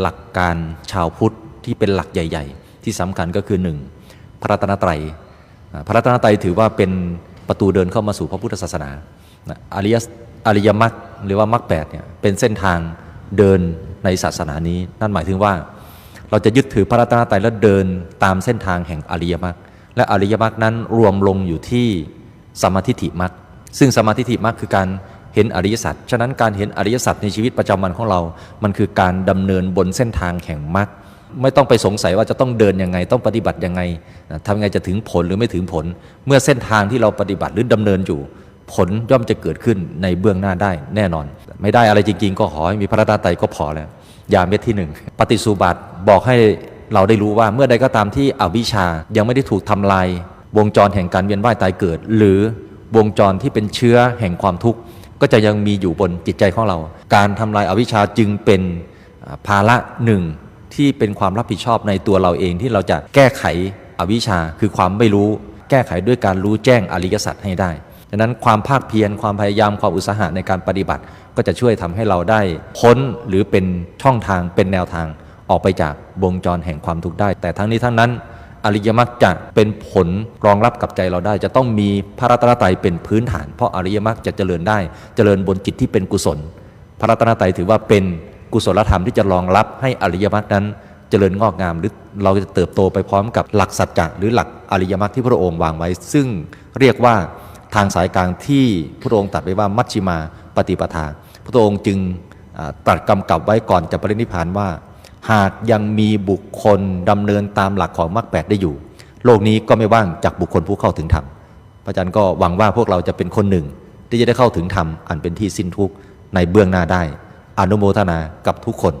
หลักการชาวพุทธที่เป็นหลักใหญ่ ๆ ที่สำคัญก็คือ 1. พระรัตนตรัยอ่าพระรัตนตรัยถือว่าเป็นประตูเดินเข้ามาสู่พระพุทธศาสนาอริยอริยมรรคหรือว่ามรรคแปดเนี่ยเป็นเส้นทางเดินในศาสนานี้ นั่นหมายถึงว่า เราจะยึดถือพระรัตนตรัยและเดินตามเส้นทางแห่งอริยมรรคและอริยมรรคนั้นรวมลงอยู่ที่สมาธิฐิมรรคซึ่งสมาธิฐิมรรคคือการ เห็นอริยสัจฉะนั้นการเห็นอริยสัจในชีวิตประจำวันของเรา มันคือการดำเนินบนเส้นทางแห่งมรรคไม่ต้องไปสงสัยว่าจะต้องเดินยังไง ต้องปฏิบัติยังไงทำไงจะถึงผลหรือไม่ถึงผล เมื่อเส้นทางที่เราปฏิบัติหรือดำเนินอยู่ ผลย่อมจะเกิดขึ้นในเบื้องหน้าได้แน่นอน ไม่ได้อะไรจริงๆ ก็ขอให้มีพระรัตนตรัยก็พอแล้วยาเม็ดที่หนึ่งปฏิสุบัติบอกให้เราได้รู้ว่าเมื่อใดก็ตามที่อวิชชายังไม่ได้ถูกทำลาย วงจรแห่งการเวียนว่ายตายเกิด หรือวงจรที่เป็นเชื้อแห่งความทุกข์ ก็จะยังมีอยู่บนจิตใจของเรา การทำลายอวิชชาจึงเป็นภาระหนึ่งที่เป็นความรับผิดชอบในตัวเราเองที่เราจะแก้ไขอวิชชาคือความไม่รู้ แก้ไขด้วยการรู้แจ้งอริยสัจให้ได้ดังนั้นความภาคเพียรความพยายามความอุตสาหะในการปฏิบัติ ก็จะช่วยทำให้เราได้พ้นหรือเป็นช่องทางเป็นแนวทางออกไปจากวงจรแห่งความทุกข์ได้ แต่ทั้งนี้ทั้งนั้น อริยมรรคจะเป็นผลรองรับกับใจเราได้ จะต้องมีพระรัตนตรัยเป็นพื้นฐาน เพราะอริยมรรคจะเจริญได้ เจริญบนจิตที่เป็นกุศล พระรัตนตรัยถือว่าเป็นกุศลธรรมที่จะรองรับให้อริยมรรคนั้น เจริญงอกงามหรือเราจะเติบโตไปพร้อมกับหลักสัจจะหรือหลักอริยมรรคที่พระองค์วางไว้ ซึ่งเรียกว่าทางสายกลางที่พระองค์ตรัสไว้ว่ามัชชิมาปฏิปทา พระองค์จึงตรัสกำกับไว้ก่อนจะปรินิพพานว่า หากยังมีบุคคลดำเนินตามหลักของมรรคแปดได้อยู่ โลกนี้ก็ไม่ว่างจากบุคคลผู้เข้าถึงธรรมพระอาจารย์ก็หวังว่าพวกเราจะเป็นคนหนึ่ง ที่จะได้เข้าถึงธรรมอันเป็นที่สิ้นทุกข์ในเบื้องหน้าได้ อนุโมทนากับทุกคน